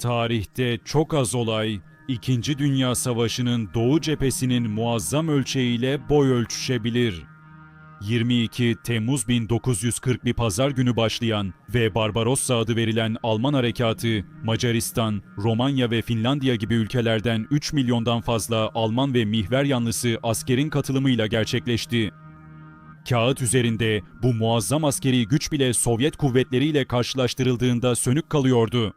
Tarihte çok az olay, İkinci Dünya Savaşı'nın Doğu cephesinin muazzam ölçeğiyle boy ölçüşebilir. 22 Temmuz 1941 pazar günü başlayan ve Barbarossa adı verilen Alman harekatı, Macaristan, Romanya ve Finlandiya gibi ülkelerden 3 milyondan fazla Alman ve mihver yanlısı askerin katılımıyla gerçekleşti. Kağıt üzerinde bu muazzam askeri güç bile Sovyet kuvvetleriyle karşılaştırıldığında sönük kalıyordu.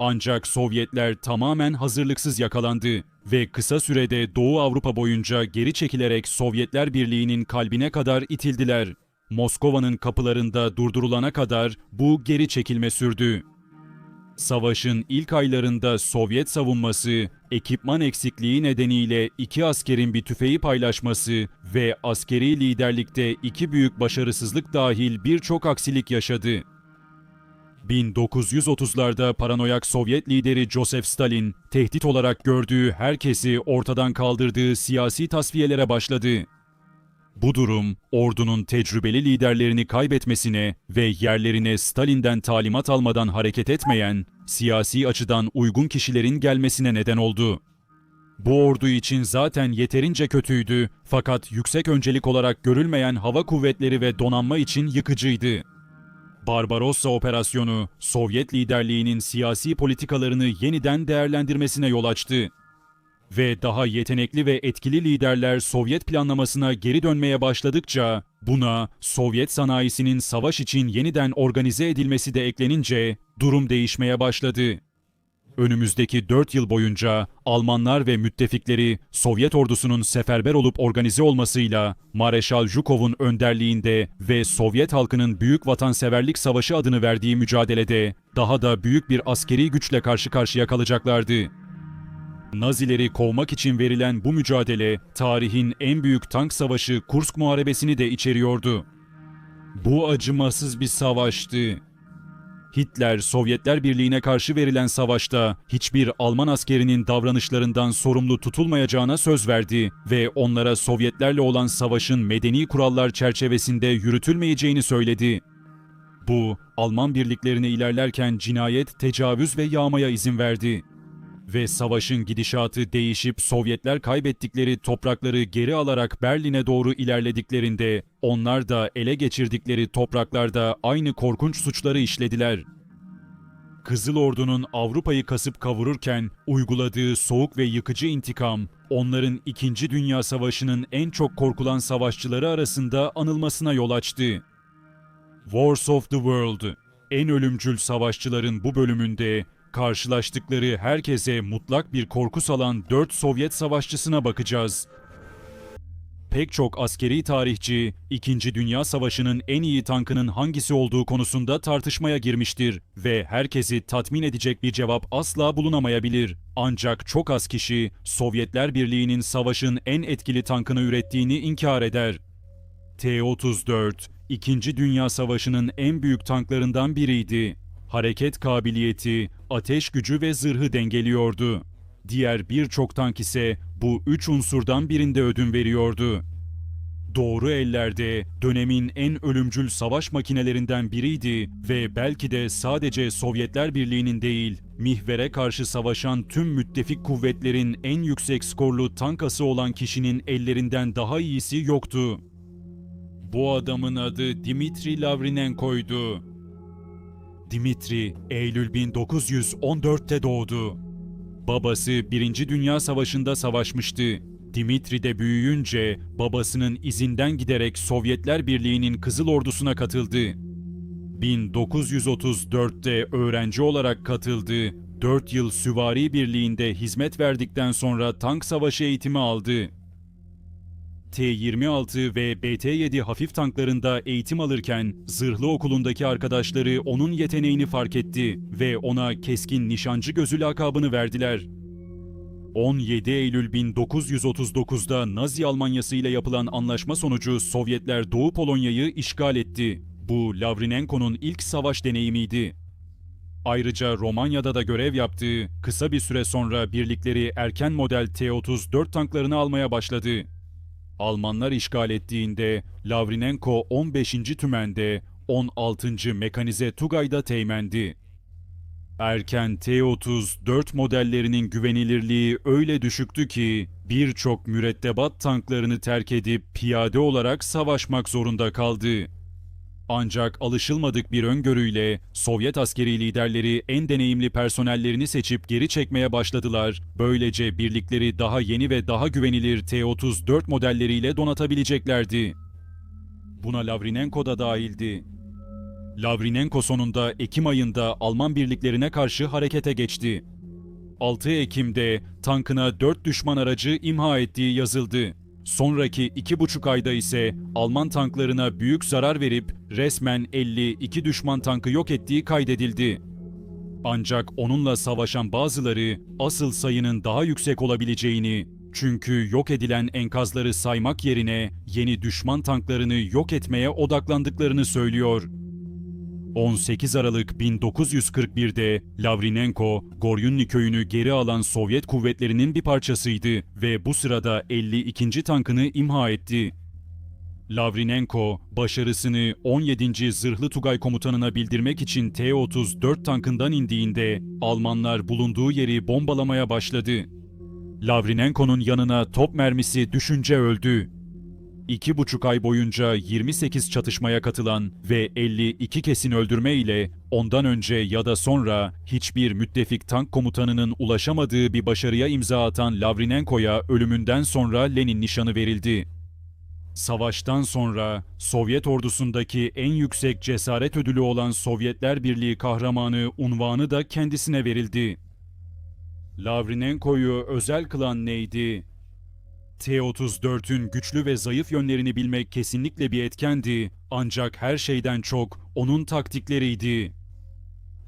Ancak Sovyetler tamamen hazırlıksız yakalandı ve kısa sürede Doğu Avrupa boyunca geri çekilerek Sovyetler Birliği'nin kalbine kadar itildiler. Moskova'nın kapılarında durdurulana kadar bu geri çekilme sürdü. Savaşın ilk aylarında Sovyet savunması, ekipman eksikliği nedeniyle iki askerin bir tüfeği paylaşması ve askeri liderlikte iki büyük başarısızlık dahil birçok aksilik yaşadı. 1930'larda paranoyak Sovyet lideri Joseph Stalin, tehdit olarak gördüğü herkesi ortadan kaldırdığı siyasi tasfiyelere başladı. Bu durum, ordunun tecrübeli liderlerini kaybetmesine ve yerlerine Stalin'den talimat almadan hareket etmeyen, siyasi açıdan uygun kişilerin gelmesine neden oldu. Bu ordu için zaten yeterince kötüydü fakat yüksek öncelik olarak görülmeyen hava kuvvetleri ve donanma için yıkıcıydı. Barbarossa operasyonu, Sovyet liderliğinin siyasi politikalarını yeniden değerlendirmesine yol açtı. Ve daha yetenekli ve etkili liderler Sovyet planlamasına geri dönmeye başladıkça, buna Sovyet sanayisinin savaş için yeniden organize edilmesi de eklenince durum değişmeye başladı. Önümüzdeki 4 yıl boyunca Almanlar ve müttefikleri Sovyet ordusunun seferber olup organize olmasıyla Mareşal Zhukov'un önderliğinde ve Sovyet halkının Büyük Vatanseverlik Savaşı adını verdiği mücadelede daha da büyük bir askeri güçle karşı karşıya kalacaklardı. Nazileri kovmak için verilen bu mücadele tarihin en büyük tank savaşı Kursk Muharebesi'ni de içeriyordu. Bu acımasız bir savaştı. Hitler, Sovyetler Birliği'ne karşı verilen savaşta hiçbir Alman askerinin davranışlarından sorumlu tutulmayacağına söz verdi ve onlara Sovyetlerle olan savaşın medeni kurallar çerçevesinde yürütülmeyeceğini söyledi. Bu, Alman birliklerine ilerlerken cinayet, tecavüz ve yağmaya izin verdi. Ve savaşın gidişatı değişip Sovyetler kaybettikleri toprakları geri alarak Berlin'e doğru ilerlediklerinde onlar da ele geçirdikleri topraklarda aynı korkunç suçları işlediler. Kızıl Ordu'nun Avrupa'yı kasıp kavururken uyguladığı soğuk ve yıkıcı intikam, onların 2. Dünya Savaşı'nın en çok korkulan savaşçıları arasında anılmasına yol açtı. Wars of the World, en ölümcül savaşçıların bu bölümünde karşılaştıkları herkese mutlak bir korku salan 4 Sovyet savaşçısına bakacağız. Pek çok askeri tarihçi, 2. Dünya Savaşı'nın en iyi tankının hangisi olduğu konusunda tartışmaya girmiştir ve herkesi tatmin edecek bir cevap asla bulunamayabilir. Ancak çok az kişi Sovyetler Birliği'nin savaşın en etkili tankını ürettiğini inkar eder. T-34, 2. Dünya Savaşı'nın en büyük tanklarından biriydi. Hareket kabiliyeti, ateş gücü ve zırhı dengeliyordu. Diğer birçok tank ise bu üç unsurdan birinde ödün veriyordu. Doğru ellerde dönemin en ölümcül savaş makinelerinden biriydi ve belki de sadece Sovyetler Birliği'nin değil, mihvere karşı savaşan tüm müttefik kuvvetlerin en yüksek skorlu tankası olan kişinin ellerinden daha iyisi yoktu. Bu adamın adı Dimitri Lavrinenko'ydu. Dimitri, Eylül 1914'te doğdu. Babası 1. Dünya Savaşı'nda savaşmıştı. Dimitri de büyüyünce babasının izinden giderek Sovyetler Birliği'nin Kızıl Ordusu'na katıldı. 1934'te öğrenci olarak katıldı. 4 yıl Süvari Birliği'nde hizmet verdikten sonra tank savaşı eğitimi aldı. T-26 ve BT-7 hafif tanklarında eğitim alırken zırhlı okulundaki arkadaşları onun yeteneğini fark etti ve ona keskin nişancı gözü lakabını verdiler. 17 Eylül 1939'da Nazi Almanyası ile yapılan anlaşma sonucu Sovyetler Doğu Polonya'yı işgal etti. Bu Lavrinenko'nun ilk savaş deneyimiydi. Ayrıca Romanya'da da görev yaptığı kısa bir süre sonra birlikleri erken model T-34 tanklarını almaya başladı. Almanlar işgal ettiğinde Lavrinenko 15. Tümen'de 16. Mekanize Tugay'da teğmendi. Erken T-34 modellerinin güvenilirliği öyle düşüktü ki birçok mürettebat tanklarını terk edip piyade olarak savaşmak zorunda kaldı. Ancak alışılmadık bir öngörüyle Sovyet askeri liderleri en deneyimli personellerini seçip geri çekmeye başladılar. Böylece birlikleri daha yeni ve daha güvenilir T-34 modelleriyle donatabileceklerdi. Buna Lavrinenko da dahildi. Lavrinenko sonunda Ekim ayında Alman birliklerine karşı harekete geçti. 6 Ekim'de tankına 4 düşman aracı imha ettiği yazıldı. Sonraki iki buçuk ayda ise Alman tanklarına büyük zarar verip resmen 52 düşman tankı yok ettiği kaydedildi. Ancak onunla savaşan bazıları asıl sayının daha yüksek olabileceğini, çünkü yok edilen enkazları saymak yerine yeni düşman tanklarını yok etmeye odaklandıklarını söylüyor. 18 Aralık 1941'de Lavrinenko, Goryunli köyünü geri alan Sovyet kuvvetlerinin bir parçasıydı ve bu sırada 52. tankını imha etti. Lavrinenko, başarısını 17. Zırhlı Tugay Komutanı'na bildirmek için T-34 tankından indiğinde Almanlar bulunduğu yeri bombalamaya başladı. Lavrinenko'nun yanına top mermisi düşünce öldü. İki buçuk ay boyunca 28 çatışmaya katılan ve 52 kesin öldürme ile ondan önce ya da sonra hiçbir müttefik tank komutanının ulaşamadığı bir başarıya imza atan Lavrinenko'ya ölümünden sonra Lenin nişanı verildi. Savaştan sonra Sovyet ordusundaki en yüksek cesaret ödülü olan Sovyetler Birliği kahramanı unvanı da kendisine verildi. Lavrinenko'yu özel kılan neydi? T-34'ün güçlü ve zayıf yönlerini bilmek kesinlikle bir etkendi ancak her şeyden çok onun taktikleriydi.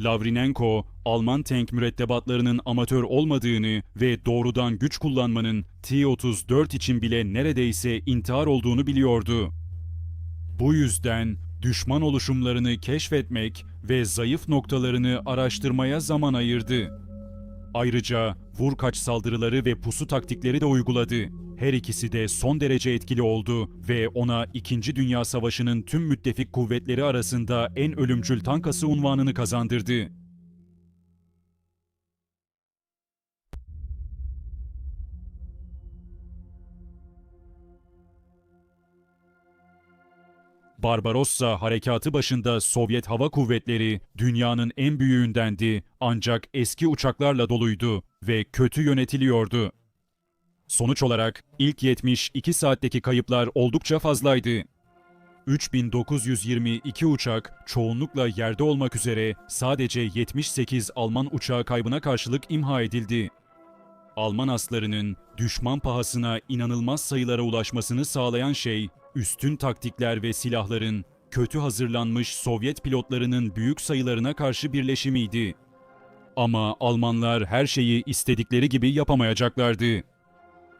Lavrinenko, Alman tank mürettebatlarının amatör olmadığını ve doğrudan güç kullanmanın T-34 için bile neredeyse intihar olduğunu biliyordu. Bu yüzden düşman oluşumlarını keşfetmek ve zayıf noktalarını araştırmaya zaman ayırdı. Ayrıca vur kaç saldırıları ve pusu taktikleri de uyguladı. Her ikisi de son derece etkili oldu ve ona 2. Dünya Savaşı'nın tüm müttefik kuvvetleri arasında en ölümcül tankası unvanını kazandırdı. Barbarossa harekatı başında Sovyet Hava Kuvvetleri dünyanın en büyüğündendi ancak eski uçaklarla doluydu ve kötü yönetiliyordu. Sonuç olarak ilk 72 saatteki kayıplar oldukça fazlaydı. 3922 uçak çoğunlukla yerde olmak üzere sadece 78 Alman uçağı kaybına karşılık imha edildi. Alman aslarının düşman pahasına inanılmaz sayılara ulaşmasını sağlayan şey üstün taktikler ve silahların kötü hazırlanmış Sovyet pilotlarının büyük sayılarına karşı birleşimiydi. Ama Almanlar her şeyi istedikleri gibi yapamayacaklardı.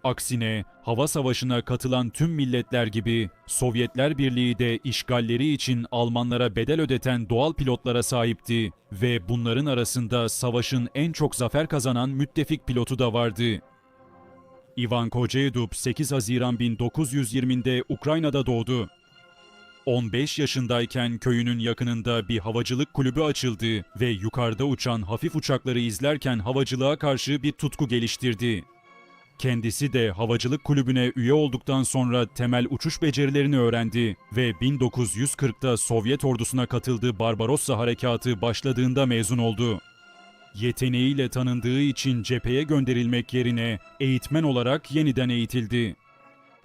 Aksine hava savaşına katılan tüm milletler gibi Sovyetler Birliği de işgalleri için Almanlara bedel ödeten doğal pilotlara sahipti ve bunların arasında savaşın en çok zafer kazanan müttefik pilotu da vardı. Ivan Koceydub 8 Haziran 1920'de Ukrayna'da doğdu. 15 yaşındayken köyünün yakınında bir havacılık kulübü açıldı ve yukarıda uçan hafif uçakları izlerken havacılığa karşı bir tutku geliştirdi. Kendisi de havacılık kulübüne üye olduktan sonra temel uçuş becerilerini öğrendi ve 1940'ta Sovyet ordusuna katıldığı Barbarossa harekatı başladığında mezun oldu. Yeteneğiyle tanındığı için cepheye gönderilmek yerine eğitmen olarak yeniden eğitildi.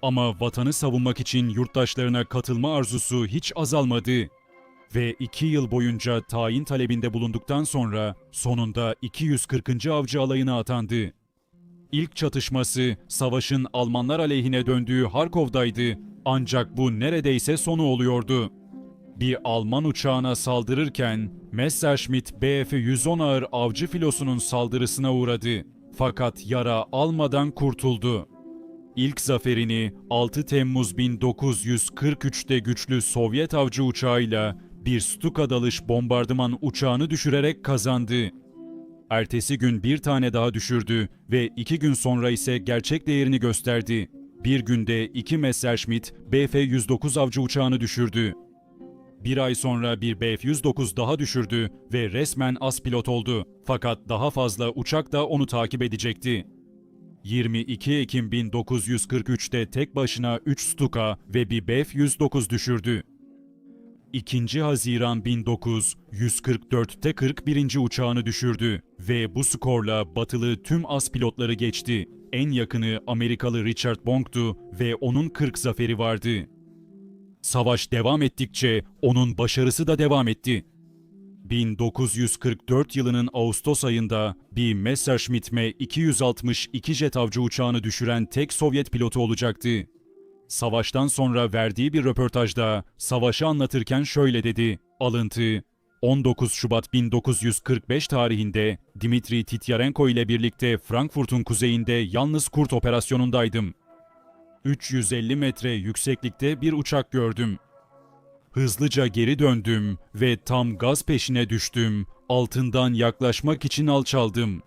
Ama vatanı savunmak için yurttaşlarına katılma arzusu hiç azalmadı. Ve iki yıl boyunca tayin talebinde bulunduktan sonra sonunda 240. Avcı Alayı'na atandı. İlk çatışması savaşın Almanlar aleyhine döndüğü Harkov'daydı ancak bu neredeyse sonu oluyordu. Bir Alman uçağına saldırırken Messerschmitt Bf-110 ağır avcı filosunun saldırısına uğradı. Fakat yara almadan kurtuldu. İlk zaferini 6 Temmuz 1943'te güçlü Sovyet avcı uçağıyla bir Stuka dalış bombardıman uçağını düşürerek kazandı. Ertesi gün bir tane daha düşürdü ve iki gün sonra ise gerçek değerini gösterdi. Bir günde iki Messerschmitt Bf-109 avcı uçağını düşürdü. Bir ay sonra bir Bf-109 daha düşürdü ve resmen as pilot oldu. Fakat daha fazla uçak da onu takip edecekti. 22 Ekim 1943'te tek başına 3 Stuka ve bir Bf-109 düşürdü. 2. Haziran 1944'te 41. uçağını düşürdü ve bu skorla batılı tüm as pilotları geçti. En yakını Amerikalı Richard Bonk'tu ve onun 40 zaferi vardı. Savaş devam ettikçe onun başarısı da devam etti. 1944 yılının Ağustos ayında bir Messerschmitt M262 jet avcı uçağını düşüren tek Sovyet pilotu olacaktı. Savaştan sonra verdiği bir röportajda savaşı anlatırken şöyle dedi. Alıntı 19 Şubat 1945 tarihinde Dimitri Tityarenko ile birlikte Frankfurt'un kuzeyinde yalnız kurt operasyonundaydım. 350 metre yükseklikte bir uçak gördüm. Hızlıca geri döndüm ve tam gaz peşine düştüm. Altından yaklaşmak için alçaldım.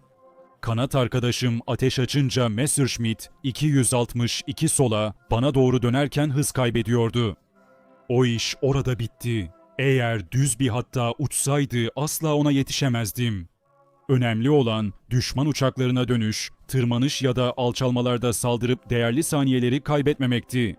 Kanat arkadaşım ateş açınca Messerschmitt 262 sola bana doğru dönerken hız kaybediyordu. O iş orada bitti. Eğer düz bir hatta uçsaydı asla ona yetişemezdim. Önemli olan düşman uçaklarına dönüş, tırmanış ya da alçalmalarda saldırıp değerli saniyeleri kaybetmemekti.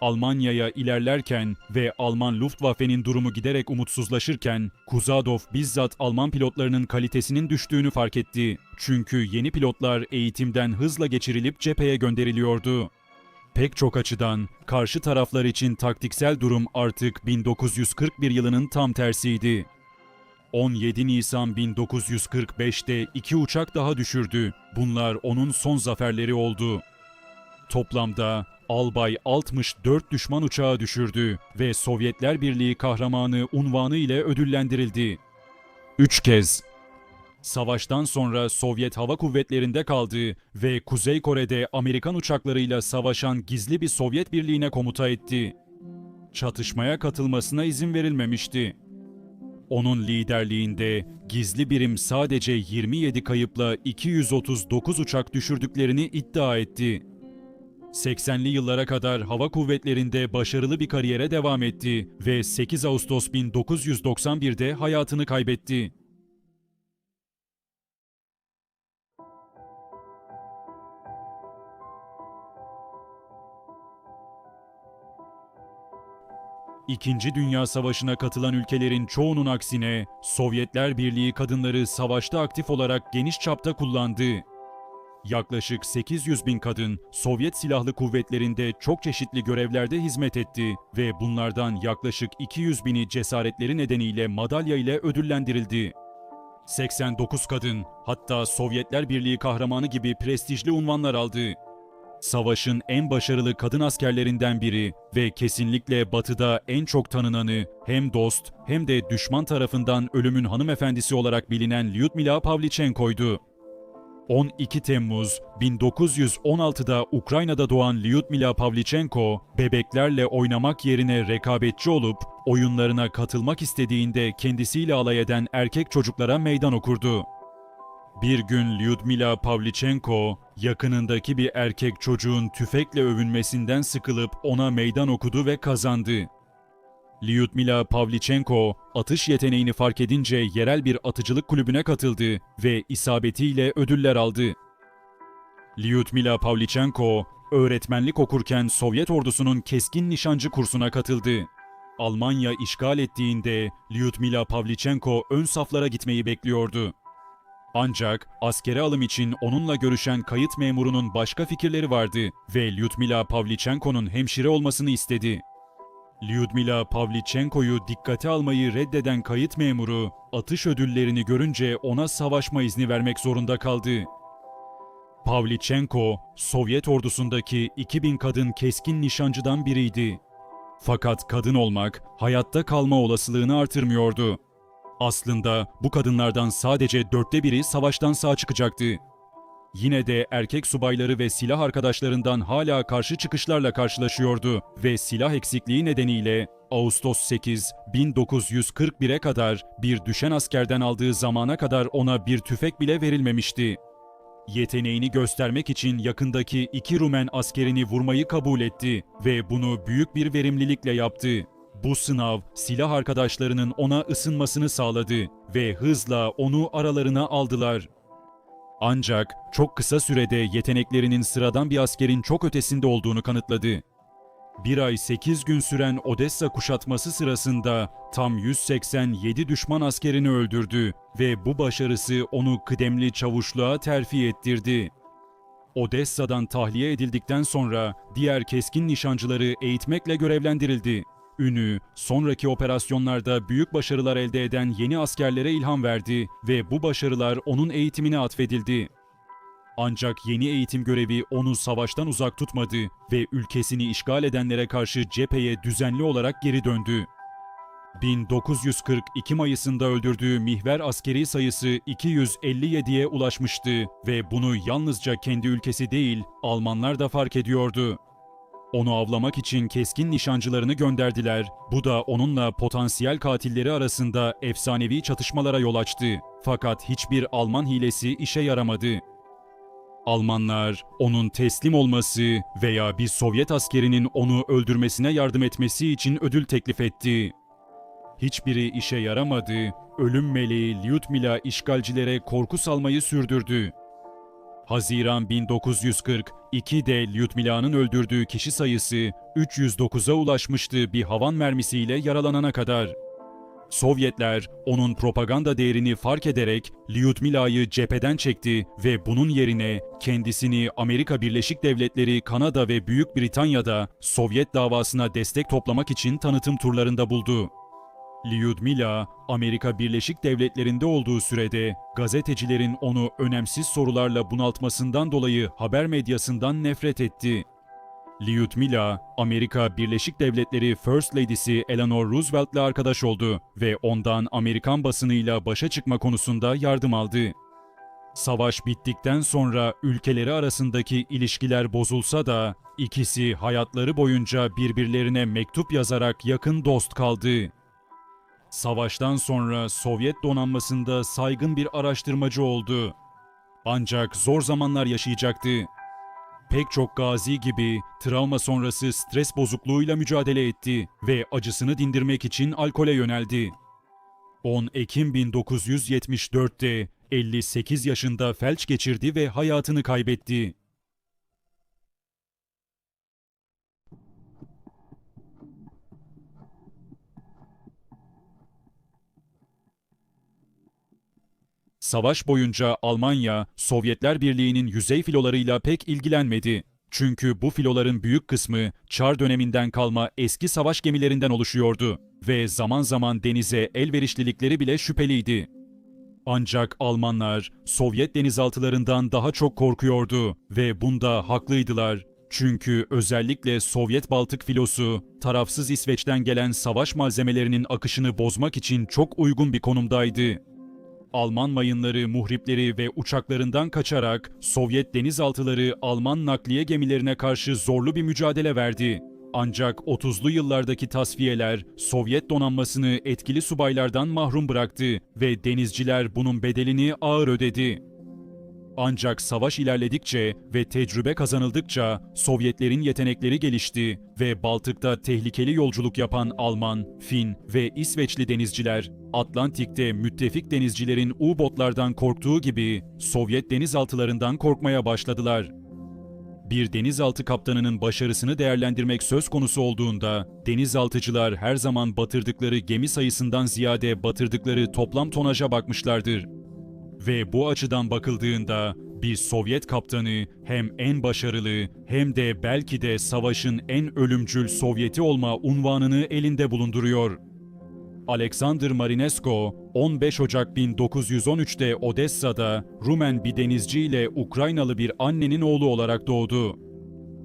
Almanya'ya ilerlerken ve Alman Luftwaffe'nin durumu giderek umutsuzlaşırken Kuzadov bizzat Alman pilotlarının kalitesinin düştüğünü fark etti. Çünkü yeni pilotlar eğitimden hızla geçirilip cepheye gönderiliyordu. Pek çok açıdan karşı taraflar için taktiksel durum artık 1941 yılının tam tersiydi. 17 Nisan 1945'te iki uçak daha düşürdü. Bunlar onun son zaferleri oldu. Toplamda Albay 64 düşman uçağı düşürdü ve Sovyetler Birliği kahramanı unvanı ile ödüllendirildi. Üç kez. Savaştan sonra Sovyet Hava Kuvvetleri'nde kaldı ve Kuzey Kore'de Amerikan uçaklarıyla savaşan gizli bir Sovyet birliğine komuta etti. Çatışmaya katılmasına izin verilmemişti. Onun liderliğinde gizli birim sadece 27 kayıpla 239 uçak düşürdüklerini iddia etti. 80'li yıllara kadar hava kuvvetlerinde başarılı bir kariyere devam etti ve 8 Ağustos 1991'de hayatını kaybetti. İkinci Dünya Savaşı'na katılan ülkelerin çoğunun aksine Sovyetler Birliği kadınları savaşta aktif olarak geniş çapta kullandı. Yaklaşık 800 bin kadın Sovyet Silahlı Kuvvetleri'nde çok çeşitli görevlerde hizmet etti ve bunlardan yaklaşık 200 bini cesaretleri nedeniyle madalya ile ödüllendirildi. 89 kadın hatta Sovyetler Birliği kahramanı gibi prestijli unvanlar aldı. Savaşın en başarılı kadın askerlerinden biri ve kesinlikle batıda en çok tanınanı hem dost hem de düşman tarafından ölümün hanımefendisi olarak bilinen Lyudmila Pavlichenko'ydu. 12 Temmuz 1916'da Ukrayna'da doğan Lyudmila Pavlichenko, bebeklerle oynamak yerine rekabetçi olup oyunlarına katılmak istediğinde kendisiyle alay eden erkek çocuklara meydan okurdu. Bir gün Lyudmila Pavlichenko, yakınındaki bir erkek çocuğun tüfekle övünmesinden sıkılıp ona meydan okudu ve kazandı. Lyudmila Pavlichenko, atış yeteneğini fark edince yerel bir atıcılık kulübüne katıldı ve isabetiyle ödüller aldı. Lyudmila Pavlichenko, öğretmenlik okurken Sovyet ordusunun keskin nişancı kursuna katıldı. Almanya işgal ettiğinde Lyudmila Pavlichenko ön saflara gitmeyi bekliyordu. Ancak askere alım için onunla görüşen kayıt memurunun başka fikirleri vardı ve Lyudmila Pavlichenko'nun hemşire olmasını istedi. Lyudmila Pavlichenko'yu dikkate almayı reddeden kayıt memuru, atış ödüllerini görünce ona savaşma izni vermek zorunda kaldı. Pavlichenko, Sovyet ordusundaki 2000 kadın keskin nişancıdan biriydi. Fakat kadın olmak hayatta kalma olasılığını artırmıyordu. Aslında bu kadınlardan sadece dörtte biri savaştan sağ çıkacaktı. Yine de erkek subayları ve silah arkadaşlarından hala karşı çıkışlarla karşılaşıyordu ve silah eksikliği nedeniyle Ağustos 8, 1941'e kadar bir düşen askerden aldığı zamana kadar ona bir tüfek bile verilmemişti. yeteneğini göstermek için yakındaki iki Rumen askerini vurmayı kabul etti ve bunu büyük bir verimlilikle yaptı. Bu sınav silah arkadaşlarının ona ısınmasını sağladı ve hızla onu aralarına aldılar. Ancak çok kısa sürede yeteneklerinin sıradan bir askerin çok ötesinde olduğunu kanıtladı. Bir ay 8 gün süren Odessa kuşatması sırasında tam 187 düşman askerini öldürdü ve bu başarısı onu kıdemli çavuşluğa terfi ettirdi. Odessa'dan tahliye edildikten sonra diğer keskin nişancıları eğitmekle görevlendirildi. Ünü, sonraki operasyonlarda büyük başarılar elde eden yeni askerlere ilham verdi ve bu başarılar onun eğitimine atfedildi. Ancak yeni eğitim görevi onu savaştan uzak tutmadı ve ülkesini işgal edenlere karşı cepheye düzenli olarak geri döndü. 1942 Mayıs'ında öldürdüğü mihver askeri sayısı 257'ye ulaşmıştı ve bunu yalnızca kendi ülkesi değil, Almanlar da fark ediyordu. Onu avlamak için keskin nişancılarını gönderdiler. Bu da onunla potansiyel katilleri arasında efsanevi çatışmalara yol açtı. Fakat hiçbir Alman hilesi işe yaramadı. Almanlar onun teslim olması veya bir Sovyet askerinin onu öldürmesine yardım etmesi için ödül teklif etti. Hiçbiri işe yaramadı. Ölüm meleği Lyudmila işgalcilere korku salmayı sürdürdü. Haziran 1942'de Lyudmila'nın öldürdüğü kişi sayısı 309'a ulaşmıştı bir havan mermisiyle yaralanana kadar. Sovyetler onun propaganda değerini fark ederek Lyudmila'yı cepheden çekti ve bunun yerine kendisini Amerika Birleşik Devletleri, Kanada ve Büyük Britanya'da Sovyet davasına destek toplamak için tanıtım turlarında buldu. Lyudmila, Amerika Birleşik Devletleri'nde olduğu sürede gazetecilerin onu önemsiz sorularla bunaltmasından dolayı haber medyasından nefret etti. Lyudmila, Amerika Birleşik Devletleri First Lady'si Eleanor Roosevelt'le arkadaş oldu ve ondan Amerikan basınıyla başa çıkma konusunda yardım aldı. Savaş bittikten sonra ülkeleri arasındaki ilişkiler bozulsa da ikisi hayatları boyunca birbirlerine mektup yazarak yakın dost kaldı. Savaştan sonra Sovyet donanmasında saygın bir araştırmacı oldu. Ancak zor zamanlar yaşayacaktı. Pek çok gazi gibi travma sonrası stres bozukluğuyla mücadele etti ve acısını dindirmek için alkole yöneldi. 10 Ekim 1974'te 58 yaşında felç geçirdi ve hayatını kaybetti. Savaş boyunca Almanya, Sovyetler Birliği'nin yüzey filolarıyla pek ilgilenmedi. Çünkü bu filoların büyük kısmı Çar döneminden kalma eski savaş gemilerinden oluşuyordu ve zaman zaman denize elverişlilikleri bile şüpheliydi. Ancak Almanlar Sovyet denizaltılarından daha çok korkuyordu ve bunda haklıydılar. Çünkü özellikle Sovyet Baltık filosu tarafsız İsveç'ten gelen savaş malzemelerinin akışını bozmak için çok uygun bir konumdaydı. Alman mayınları, muhripleri ve uçaklarından kaçarak Sovyet denizaltıları Alman nakliye gemilerine karşı zorlu bir mücadele verdi. Ancak 30'lu yıllardaki tasfiyeler Sovyet donanmasını etkili subaylardan mahrum bıraktı ve denizciler bunun bedelini ağır ödedi. Ancak savaş ilerledikçe ve tecrübe kazanıldıkça Sovyetlerin yetenekleri gelişti ve Baltık'ta tehlikeli yolculuk yapan Alman, Fin ve İsveçli denizciler Atlantik'te müttefik denizcilerin U-botlardan korktuğu gibi Sovyet denizaltılarından korkmaya başladılar. Bir denizaltı kaptanının başarısını değerlendirmek söz konusu olduğunda denizaltıcılar her zaman batırdıkları gemi sayısından ziyade batırdıkları toplam tonaja bakmışlardır. Ve bu açıdan bakıldığında bir Sovyet kaptanı hem en başarılı hem de belki de savaşın en ölümcül Sovyeti olma unvanını elinde bulunduruyor. Alexander Marinesko 15 Ocak 1913'te Odessa'da Rumen bir denizci ile Ukraynalı bir annenin oğlu olarak doğdu.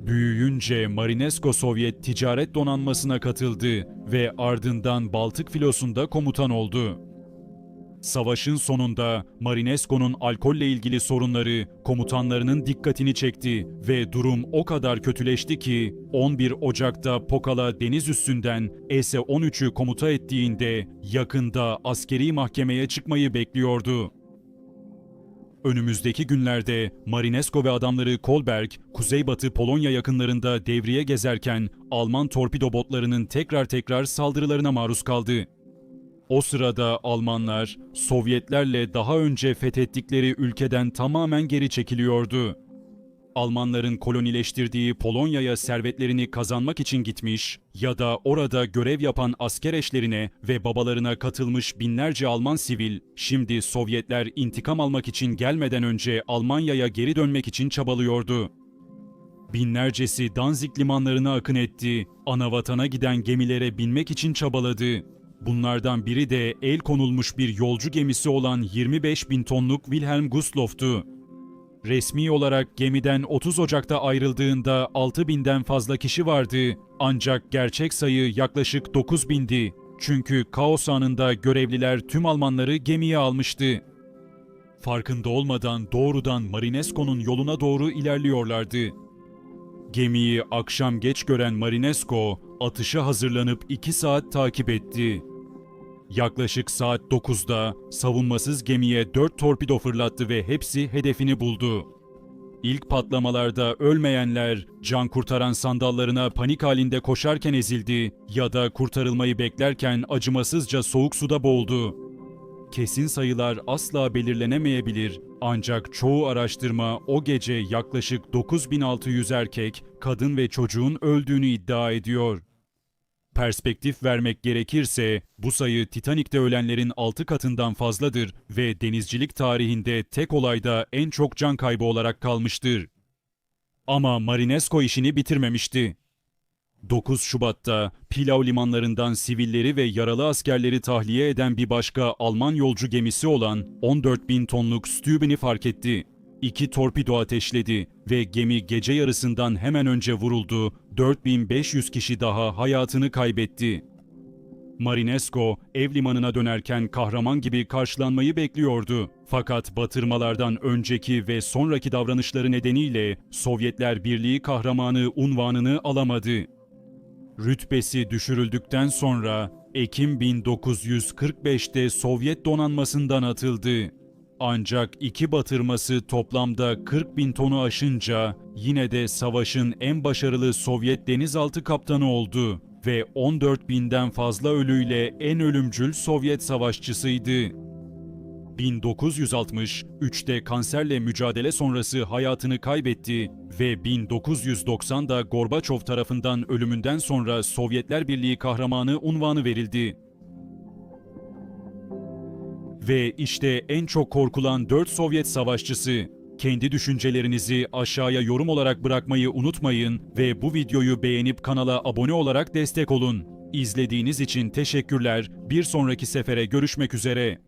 Büyüyünce Marinesko Sovyet ticaret donanmasına katıldı ve ardından Baltık filosunda komutan oldu. Savaşın sonunda Marinesko'nun alkolle ilgili sorunları komutanlarının dikkatini çekti ve durum o kadar kötüleşti ki 11 Ocak'ta Pokala deniz üstünden S-13'ü komuta ettiğinde yakında askeri mahkemeye çıkmayı bekliyordu. Önümüzdeki günlerde Marinesko ve adamları Kolberg, kuzeybatı Polonya yakınlarında devriye gezerken Alman torpido botlarının tekrar tekrar saldırılarına maruz kaldı. O sırada Almanlar, Sovyetlerle daha önce fethettikleri ülkeden tamamen geri çekiliyordu. Almanların kolonileştirdiği Polonya'ya servetlerini kazanmak için gitmiş ya da orada görev yapan asker eşlerine ve babalarına katılmış binlerce Alman sivil, şimdi Sovyetler intikam almak için gelmeden önce Almanya'ya geri dönmek için çabalıyordu. Binlercesi Danzig limanlarına akın etti, anavatana giden gemilere binmek için çabaladı. Bunlardan biri de el konulmuş bir yolcu gemisi olan 25 bin tonluk Wilhelm Gustloff'tu. Resmi olarak gemiden 30 Ocak'ta ayrıldığında 6 binden fazla kişi vardı ancak gerçek sayı yaklaşık 9 bindi. Çünkü kaos anında görevliler tüm Almanları gemiye almıştı. Farkında olmadan doğrudan Marinesko'nun yoluna doğru ilerliyorlardı. Gemiyi akşam geç gören Marinesko, atışa hazırlanıp 2 saat takip etti. Yaklaşık saat 9'da savunmasız gemiye 4 torpido fırlattı ve hepsi hedefini buldu. İlk patlamalarda ölmeyenler can kurtaran sandallarına panik halinde koşarken ezildi ya da kurtarılmayı beklerken acımasızca soğuk suda boğuldu. Kesin sayılar asla belirlenemeyebilir ancak çoğu araştırma o gece yaklaşık 9600 erkek, kadın ve çocuğun öldüğünü iddia ediyor. Perspektif vermek gerekirse bu sayı Titanik'te ölenlerin 6 katından fazladır ve denizcilik tarihinde tek olayda en çok can kaybı olarak kalmıştır. Ama Marinesko işini bitirmemişti. 9 Şubat'ta Pilav limanlarından sivilleri ve yaralı askerleri tahliye eden bir başka Alman yolcu gemisi olan 14 bin tonluk Stüben'i fark etti. İki torpido ateşledi ve gemi gece yarısından hemen önce vuruldu. 4500 kişi daha hayatını kaybetti. Marinesko ev limanına dönerken kahraman gibi karşılanmayı bekliyordu. Fakat batırmalardan önceki ve sonraki davranışları nedeniyle Sovyetler Birliği kahramanı unvanını alamadı. Rütbesi düşürüldükten sonra Ekim 1945'te Sovyet donanmasından atıldı. Ancak iki batırması toplamda 40 bin tonu aşınca yine de savaşın en başarılı Sovyet denizaltı kaptanı oldu ve 14 binden fazla ölüyle en ölümcül Sovyet savaşçısıydı. 1963'te kanserle mücadele sonrası hayatını kaybetti ve 1990'da Gorbaçov tarafından ölümünden sonra Sovyetler Birliği kahramanı unvanı verildi. Ve işte en çok korkulan 4 Sovyet savaşçısı. Kendi düşüncelerinizi aşağıya yorum olarak bırakmayı unutmayın ve bu videoyu beğenip kanala abone olarak destek olun. İzlediğiniz için teşekkürler. Bir sonraki sefere görüşmek üzere.